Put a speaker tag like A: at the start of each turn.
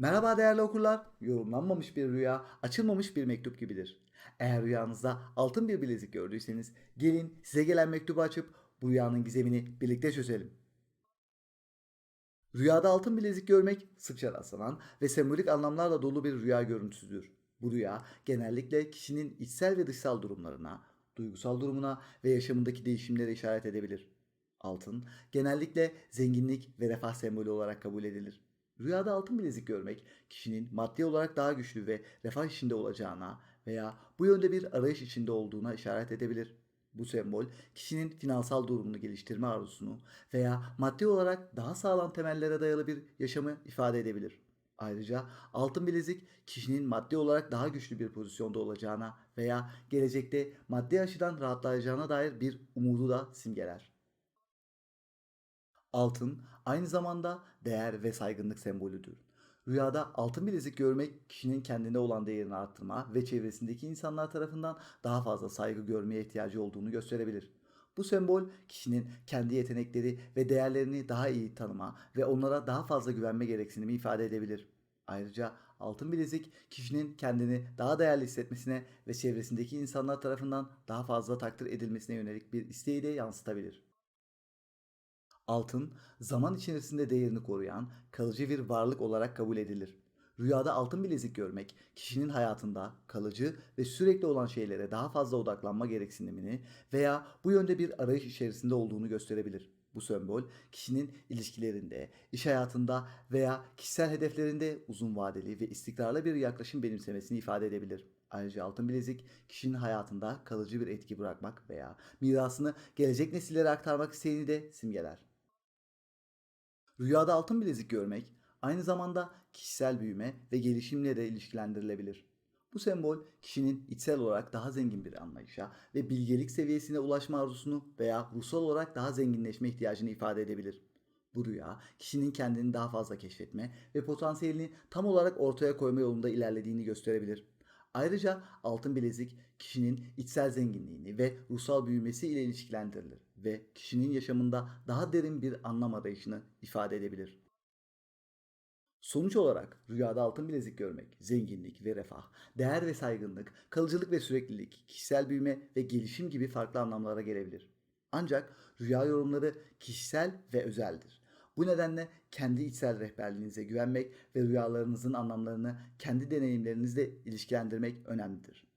A: Merhaba değerli okurlar. Yorumlanmamış bir rüya, açılmamış bir mektup gibidir. Eğer rüyanızda altın bir bilezik gördüyseniz gelin size gelen mektubu açıp bu rüyanın gizemini birlikte çözelim. Rüyada altın bilezik görmek sıkça rastlanan ve sembolik anlamlarla dolu bir rüya görüntüsüdür. Bu rüya genellikle kişinin içsel ve dışsal durumlarına, duygusal durumuna ve yaşamındaki değişimlere işaret edebilir. Altın genellikle zenginlik ve refah sembolü olarak kabul edilir. Rüyada altın bilezik görmek kişinin maddi olarak daha güçlü ve refah içinde olacağına veya bu yönde bir arayış içinde olduğuna işaret edebilir. Bu sembol kişinin finansal durumunu geliştirme arzusunu veya maddi olarak daha sağlam temellere dayalı bir yaşamı ifade edebilir. Ayrıca altın bilezik kişinin maddi olarak daha güçlü bir pozisyonda olacağına veya gelecekte maddi açıdan rahatlayacağına dair bir umudu da simgeler. Altın aynı zamanda değer ve saygınlık sembolüdür. Rüyada altın bilezik görmek kişinin kendine olan değerini arttırma ve çevresindeki insanlar tarafından daha fazla saygı görmeye ihtiyacı olduğunu gösterebilir. Bu sembol kişinin kendi yetenekleri ve değerlerini daha iyi tanıma ve onlara daha fazla güvenme gereksinimi ifade edebilir. Ayrıca altın bilezik kişinin kendini daha değerli hissetmesine ve çevresindeki insanlar tarafından daha fazla takdir edilmesine yönelik bir isteği de yansıtabilir. Altın, zaman içerisinde değerini koruyan kalıcı bir varlık olarak kabul edilir. Rüyada altın bilezik görmek, kişinin hayatında kalıcı ve sürekli olan şeylere daha fazla odaklanma gereksinimini veya bu yönde bir arayış içerisinde olduğunu gösterebilir. Bu sembol, kişinin ilişkilerinde, iş hayatında veya kişisel hedeflerinde uzun vadeli ve istikrarlı bir yaklaşım benimsemesini ifade edebilir. Ayrıca altın bilezik kişinin hayatında kalıcı bir etki bırakmak veya mirasını gelecek nesillere aktarmak isteğini de simgeler. Rüyada altın bilezik görmek aynı zamanda kişisel büyüme ve gelişimle de ilişkilendirilebilir. Bu sembol kişinin içsel olarak daha zengin bir anlayışa ve bilgelik seviyesine ulaşma arzusunu veya ruhsal olarak daha zenginleşme ihtiyacını ifade edebilir. Bu rüya kişinin kendini daha fazla keşfetme ve potansiyelini tam olarak ortaya koyma yolunda ilerlediğini gösterebilir. Ayrıca altın bilezik kişinin içsel zenginliğini ve ruhsal büyümesi ile ilişkilendirilir ve kişinin yaşamında daha derin bir anlam arayışını ifade edebilir. Sonuç olarak rüyada altın bilezik görmek, zenginlik ve refah, değer ve saygınlık, kalıcılık ve süreklilik, kişisel büyüme ve gelişim gibi farklı anlamlara gelebilir. Ancak rüya yorumları kişisel ve özeldir. Bu nedenle kendi içsel rehberliğinize güvenmek ve rüyalarınızın anlamlarını kendi deneyimlerinizle ilişkilendirmek önemlidir.